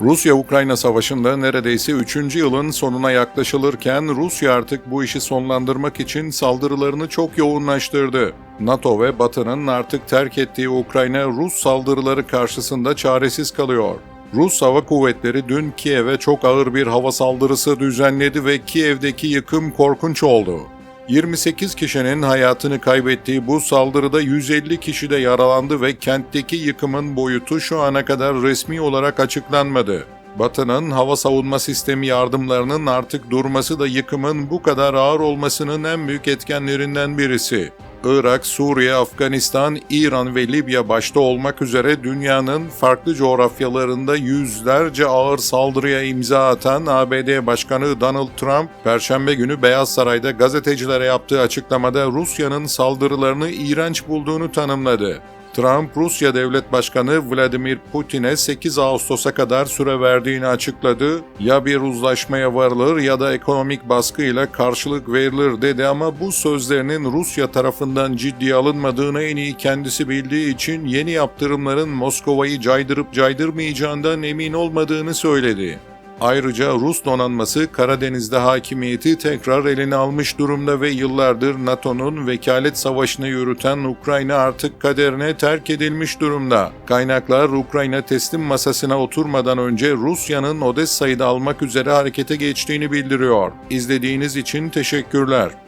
Rusya-Ukrayna savaşında neredeyse 3. yılın sonuna yaklaşılırken Rusya artık bu işi sonlandırmak için saldırılarını çok yoğunlaştırdı. NATO ve Batı'nın artık terk ettiği Ukrayna Rus saldırıları karşısında çaresiz kalıyor. Rus Hava Kuvvetleri dün Kiev'e çok ağır bir hava saldırısı düzenledi ve Kiev'deki yıkım korkunç oldu. 28 kişinin hayatını kaybettiği bu saldırıda 150 kişi de yaralandı ve kentteki yıkımın boyutu şu ana kadar resmi olarak açıklanmadı. Batı'nın hava savunma sistemi yardımlarının artık durması da yıkımın bu kadar ağır olmasının en büyük etkenlerinden birisi. Irak, Suriye, Afganistan, İran ve Libya başta olmak üzere dünyanın farklı coğrafyalarında yüzlerce ağır saldırıya imza atan ABD Başkanı Donald Trump, Perşembe günü Beyaz Saray'da gazetecilere yaptığı açıklamada Rusya'nın saldırılarını iğrenç bulduğunu tanımladı. Trump, Rusya Devlet Başkanı Vladimir Putin'e 8 Ağustos'a kadar süre verdiğini açıkladı. Ya bir uzlaşmaya varılır ya da ekonomik baskıyla karşılık verilir dedi ama bu sözlerinin Rusya tarafından ciddiye alınmadığını en iyi kendisi bildiği için yeni yaptırımların Moskova'yı caydırıp caydırmayacağından emin olmadığını söyledi. Ayrıca Rus donanması Karadeniz'de hakimiyeti tekrar eline almış durumda ve yıllardır NATO'nun vekalet savaşını yürüten Ukrayna artık kaderine terk edilmiş durumda. Kaynaklar Ukrayna teslim masasına oturmadan önce Rusya'nın Odessa'yı da almak üzere harekete geçtiğini bildiriyor. İzlediğiniz için teşekkürler.